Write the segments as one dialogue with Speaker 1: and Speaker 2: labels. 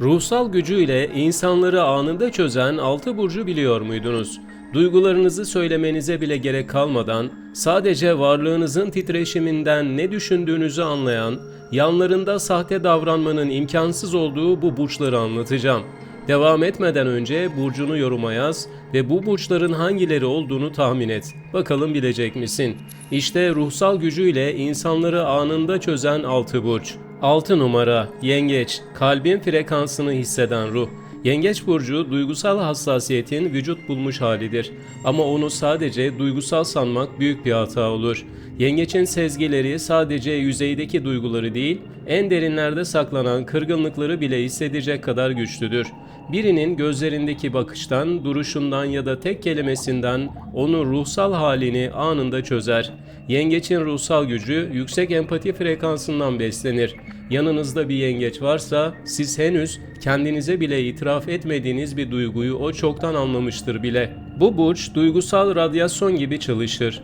Speaker 1: Ruhsal gücüyle insanları anında çözen altı burcu biliyor muydunuz? Duygularınızı söylemenize bile gerek kalmadan sadece varlığınızın titreşiminden ne düşündüğünüzü anlayan, yanlarında sahte davranmanın imkansız olduğu bu burçları anlatacağım. Devam etmeden önce burcunu yoruma yaz ve bu burçların hangileri olduğunu tahmin et. Bakalım bilecek misin? İşte ruhsal gücüyle insanları anında çözen altı burç. 6 numara Yengeç Kalbin frekansını hisseden ruh Yengeç burcu duygusal hassasiyetin vücut bulmuş halidir. Ama onu sadece duygusal sanmak büyük bir hata olur. Yengeçin sezgileri sadece yüzeydeki duyguları değil, en derinlerde saklanan kırgınlıkları bile hissedecek kadar güçlüdür. Birinin gözlerindeki bakıştan, duruşundan ya da tek kelimesinden onun ruhsal halini anında çözer. Yengeçin ruhsal gücü yüksek empati frekansından beslenir. Yanınızda bir yengeç varsa siz henüz kendinize bile itiraf etmediğiniz bir duyguyu o çoktan anlamıştır bile. Bu burç duygusal radyasyon gibi çalışır.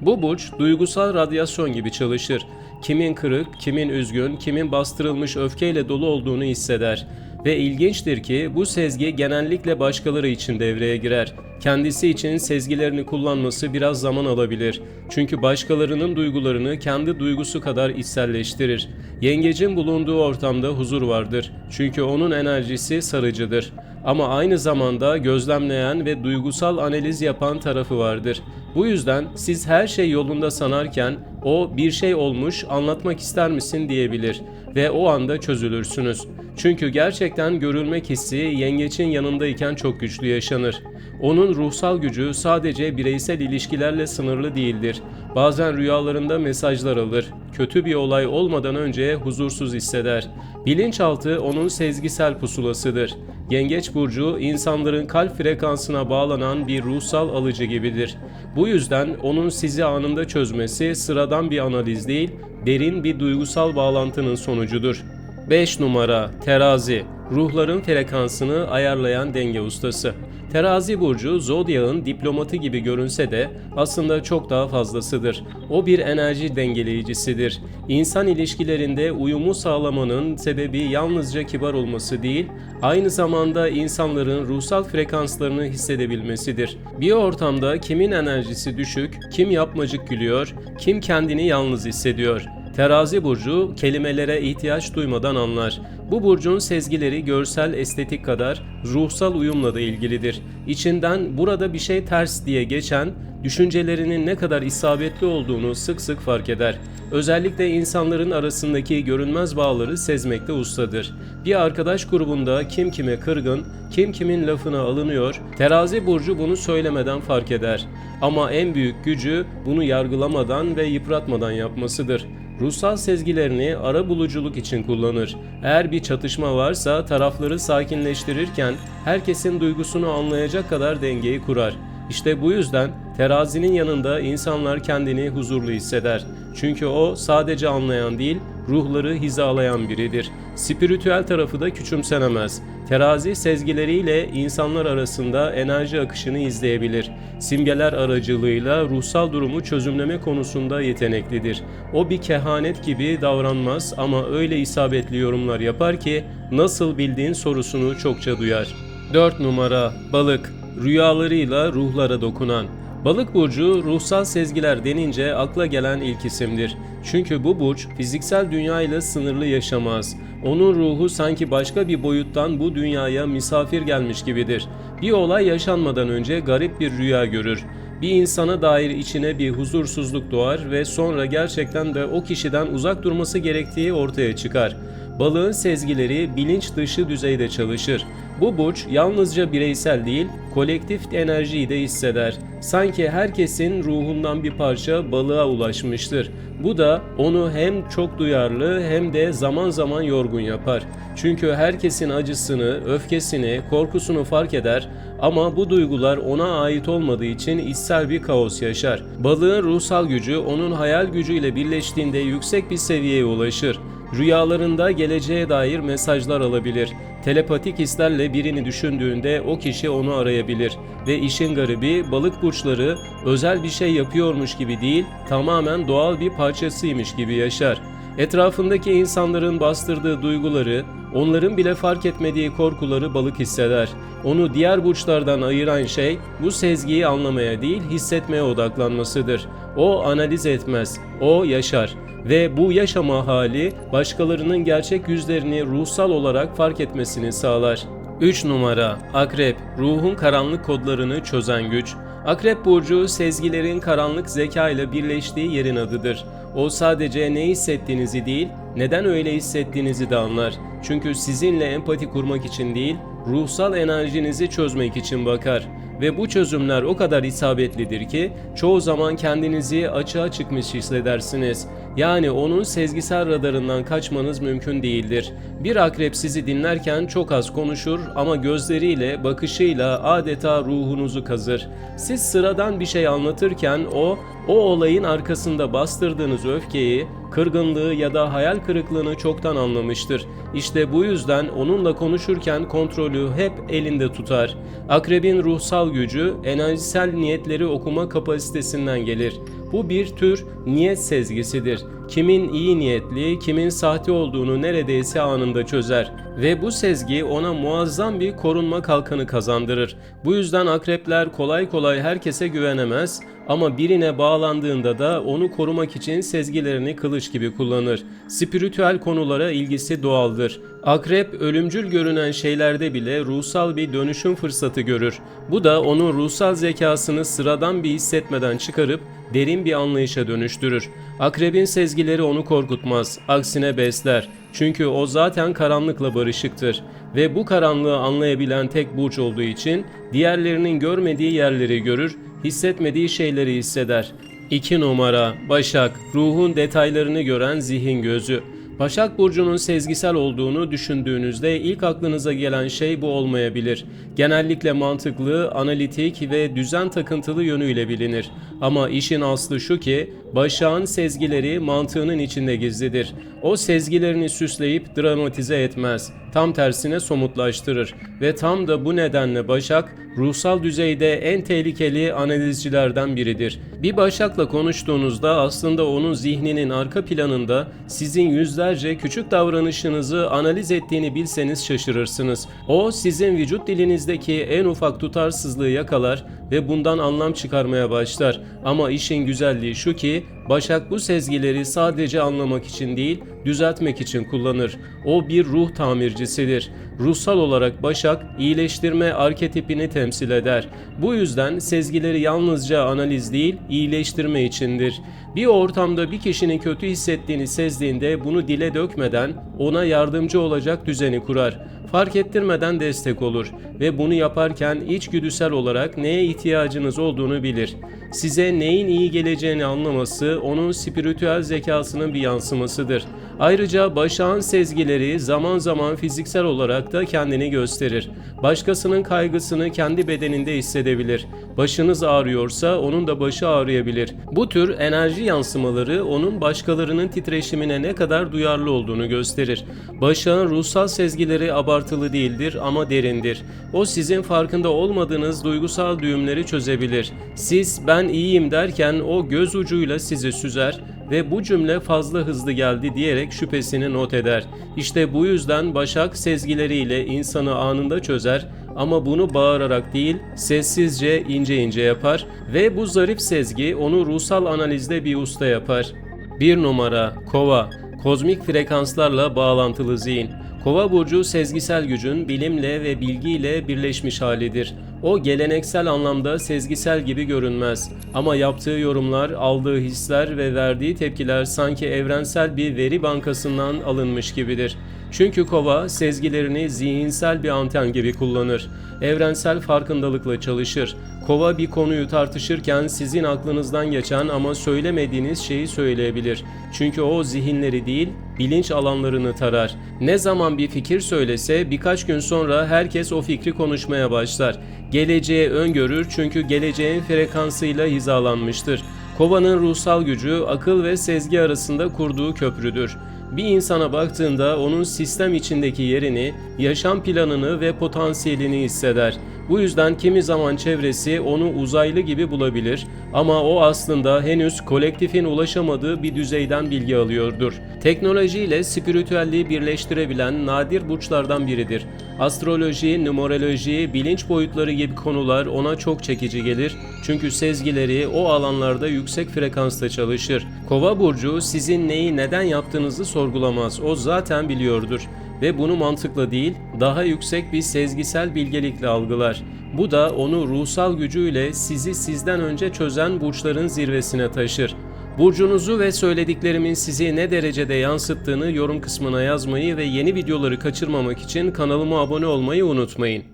Speaker 1: Bu burç duygusal radyasyon gibi çalışır. Kimin kırık, kimin üzgün, kimin bastırılmış öfkeyle dolu olduğunu hisseder. Ve ilginçtir ki bu sezgi genellikle başkaları için devreye girer. Kendisi için sezgilerini kullanması biraz zaman alabilir. Çünkü başkalarının duygularını kendi duygusu kadar içselleştirir. Yengecin bulunduğu ortamda huzur vardır. Çünkü onun enerjisi sarıcıdır. Ama aynı zamanda gözlemleyen ve duygusal analiz yapan tarafı vardır. Bu yüzden siz her şey yolunda sanarken o bir şey olmuş anlatmak ister misin diyebilir ve o anda çözülürsünüz. Çünkü gerçekten görülmek hissi yengeçin yanındayken çok güçlü yaşanır. Onun ruhsal gücü sadece bireysel ilişkilerle sınırlı değildir. Bazen rüyalarında mesajlar alır. Kötü bir olay olmadan önce huzursuz hisseder. Bilinçaltı onun sezgisel pusulasıdır. Yengeç burcu insanların kalp frekansına bağlanan bir ruhsal alıcı gibidir. Bu yüzden onun sizi anında çözmesi sıradan bir analiz değil, derin bir duygusal bağlantının sonucudur. 5 numara Terazi Ruhların frekansını ayarlayan denge ustası. Terazi burcu zodyağın diplomatı gibi görünse de aslında çok daha fazlasıdır. O bir enerji dengeleyicisidir. İnsan ilişkilerinde uyumu sağlamanın sebebi yalnızca kibar olması değil, aynı zamanda insanların ruhsal frekanslarını hissedebilmesidir. Bir ortamda kimin enerjisi düşük, kim yapmacık gülüyor, kim kendini yalnız hissediyor. Terazi burcu kelimelere ihtiyaç duymadan anlar. Bu burcun sezgileri görsel estetik kadar ruhsal uyumla da ilgilidir. İçinden burada bir şey ters diye geçen düşüncelerinin ne kadar isabetli olduğunu sık sık fark eder. Özellikle insanların arasındaki görünmez bağları sezmekte ustadır. Bir arkadaş grubunda kim kime kırgın, kim kimin lafına alınıyor, terazi burcu bunu söylemeden fark eder. Ama en büyük gücü bunu yargılamadan ve yıpratmadan yapmasıdır. Ruhsal sezgilerini ara buluculuk için kullanır. Eğer bir çatışma varsa tarafları sakinleştirirken herkesin duygusunu anlayacak kadar dengeyi kurar. İşte bu yüzden terazinin yanında insanlar kendini huzurlu hisseder. Çünkü o sadece anlayan değil, ruhları hizalayan biridir. Spiritüel tarafı da küçümsenemez. Terazi sezgileriyle insanlar arasında enerji akışını izleyebilir. Simgeler aracılığıyla ruhsal durumu çözümleme konusunda yeteneklidir. O bir kehanet gibi davranmaz ama öyle isabetli yorumlar yapar ki nasıl bildiğin sorusunu çokça duyar. 4 numara Balık Rüyalarıyla ruhlara dokunan Balık burcu ruhsal sezgiler denince akla gelen ilk isimdir. Çünkü bu burç fiziksel dünya ile sınırlı yaşamaz. Onun ruhu sanki başka bir boyuttan bu dünyaya misafir gelmiş gibidir. Bir olay yaşanmadan önce garip bir rüya görür. Bir insana dair içine bir huzursuzluk doğar ve sonra gerçekten de o kişiden uzak durması gerektiği ortaya çıkar. Balığın sezgileri bilinç dışı düzeyde çalışır. Bu burç yalnızca bireysel değil, kolektif enerjiyi de hisseder. Sanki herkesin ruhundan bir parça balığa ulaşmıştır. Bu da onu hem çok duyarlı hem de zaman zaman yorgun yapar. Çünkü herkesin acısını, öfkesini, korkusunu fark eder ama bu duygular ona ait olmadığı için içsel bir kaos yaşar. Balığın ruhsal gücü onun hayal gücüyle birleştiğinde yüksek bir seviyeye ulaşır. Rüyalarında geleceğe dair mesajlar alabilir. Telepatik hislerle birini düşündüğünde o kişi onu arayabilir. Ve işin garibi balık burçları özel bir şey yapıyormuş gibi değil, tamamen doğal bir parçasıymış gibi yaşar. Etrafındaki insanların bastırdığı duyguları, onların bile fark etmediği korkuları balık hisseder. Onu diğer burçlardan ayıran şey bu sezgiyi anlamaya değil hissetmeye odaklanmasıdır. O analiz etmez, o yaşar ve bu yaşama hali başkalarının gerçek yüzlerini ruhsal olarak fark etmesini sağlar. 3 numara Akrep, ruhun karanlık kodlarını çözen güç. Akrep burcu sezgilerin karanlık zeka ile birleştiği yerin adıdır. O sadece ne hissettiğinizi değil, neden öyle hissettiğinizi de anlar. Çünkü sizinle empati kurmak için değil, ruhsal enerjinizi çözmek için bakar. Ve bu çözümler o kadar isabetlidir ki çoğu zaman kendinizi açığa çıkmış hissedersiniz. Yani onun sezgisel radarından kaçmanız mümkün değildir. Bir akrep sizi dinlerken çok az konuşur ama gözleriyle, bakışıyla adeta ruhunuzu kazır. Siz sıradan bir şey anlatırken o, o olayın arkasında bastırdığınız öfkeyi, kırgınlığı ya da hayal kırıklığını çoktan anlamıştır. İşte bu yüzden onunla konuşurken kontrolü hep elinde tutar. Akrebin ruhsal gücü enerjisel niyetleri okuma kapasitesinden gelir. Bu bir tür niyet sezgisidir. Kimin iyi niyetli, kimin sahte olduğunu neredeyse anında çözer ve bu sezgi ona muazzam bir korunma kalkanı kazandırır. Bu yüzden akrepler kolay kolay herkese güvenemez ama birine bağlandığında da onu korumak için sezgilerini kılıç gibi kullanır. Spiritüel konulara ilgisi doğaldır. Akrep ölümcül görünen şeylerde bile ruhsal bir dönüşüm fırsatı görür. Bu da onun ruhsal zekasını sıradan bir hissetmeden çıkarıp derin bir anlayışa dönüştürür. Akrebin sezgileri onu korkutmaz, aksine besler. Çünkü o zaten karanlıkla barışıktır ve bu karanlığı anlayabilen tek burç olduğu için diğerlerinin görmediği yerleri görür, hissetmediği şeyleri hisseder. 2 numara Başak, ruhun detaylarını gören zihin gözü. Başak Burcu'nun sezgisel olduğunu düşündüğünüzde ilk aklınıza gelen şey bu olmayabilir. Genellikle mantıklı, analitik ve düzen takıntılı yönüyle bilinir. Ama işin aslı şu ki, Başak'ın sezgileri mantığının içinde gizlidir. O sezgilerini süsleyip dramatize etmez. Tam tersine somutlaştırır. Ve tam da bu nedenle Başak, ruhsal düzeyde en tehlikeli analizcilerden biridir. Bir Başak'la konuştuğunuzda aslında onun zihninin arka planında sizin yüzlerce küçük davranışınızı analiz ettiğini bilseniz şaşırırsınız. O sizin vücut dilinizdeki en ufak tutarsızlığı yakalar ve bundan anlam çıkarmaya başlar. Ama işin güzelliği şu ki Başak bu sezgileri sadece anlamak için değil, düzeltmek için kullanır. O bir ruh tamircisidir. Ruhsal olarak Başak iyileştirme arketipini temsil eder. Bu yüzden sezgileri yalnızca analiz değil, iyileştirme içindir. Bir ortamda bir kişinin kötü hissettiğini sezdiğinde bunu dile dökmeden ona yardımcı olacak düzeni kurar. Fark ettirmeden destek olur ve bunu yaparken içgüdüsel olarak neye ihtiyacınız olduğunu bilir. Size neyin iyi geleceğini anlaması onun spiritüel zekasının bir yansımasıdır. Ayrıca Başak'ın sezgileri zaman zaman fiziksel olarak da kendini gösterir. Başkasının kaygısını kendi bedeninde hissedebilir. Başınız ağrıyorsa onun da başı ağrıyabilir. Bu tür enerji yansımaları onun başkalarının titreşimine ne kadar duyarlı olduğunu gösterir. Başak'ın ruhsal sezgileri abartılı değildir ama derindir. O sizin farkında olmadığınız duygusal düğümleri çözebilir. Siz ben iyiyim derken o göz ucuyla sizi süzer ve bu cümle fazla hızlı geldi diyerek şüphesini not eder. İşte bu yüzden Başak sezgileriyle insanı anında çözer ama bunu bağırarak değil sessizce ince ince yapar ve bu zarif sezgi onu ruhsal analizde bir usta yapar. 1 numara Kova Kozmik frekanslarla bağlantılı zihin Kova burcu sezgisel gücün bilimle ve bilgiyle birleşmiş halidir. O geleneksel anlamda sezgisel gibi görünmez ama yaptığı yorumlar, aldığı hisler ve verdiği tepkiler sanki evrensel bir veri bankasından alınmış gibidir. Çünkü kova sezgilerini zihinsel bir anten gibi kullanır. Evrensel farkındalıkla çalışır. Kova bir konuyu tartışırken sizin aklınızdan geçen ama söylemediğiniz şeyi söyleyebilir. Çünkü o zihinleri değil, bilinç alanlarını tarar. Ne zaman bir fikir söylese birkaç gün sonra herkes o fikri konuşmaya başlar. Geleceğe öngörür çünkü geleceğin frekansıyla hizalanmıştır. Kovanın ruhsal gücü akıl ve sezgi arasında kurduğu köprüdür. Bir insana baktığında onun sistem içindeki yerini, yaşam planını ve potansiyelini hisseder. Bu yüzden kimi zaman çevresi onu uzaylı gibi bulabilir ama o aslında henüz kolektifin ulaşamadığı bir düzeyden bilgi alıyordur. Teknolojiyle spiritüelliği birleştirebilen nadir burçlardan biridir. Astroloji, numeroloji, bilinç boyutları gibi konular ona çok çekici gelir. Çünkü sezgileri o alanlarda yüksek frekansta çalışır. Kova burcu sizin neyi neden yaptığınızı sorgulamaz. O zaten biliyordur ve bunu mantıkla değil, daha yüksek bir sezgisel bilgelikle algılar. Bu da onu ruhsal gücüyle sizi sizden önce çözen burçların zirvesine taşır. Burcunuzu ve söylediklerimin sizi ne derecede yansıttığını yorum kısmına yazmayı ve yeni videoları kaçırmamak için kanalıma abone olmayı unutmayın.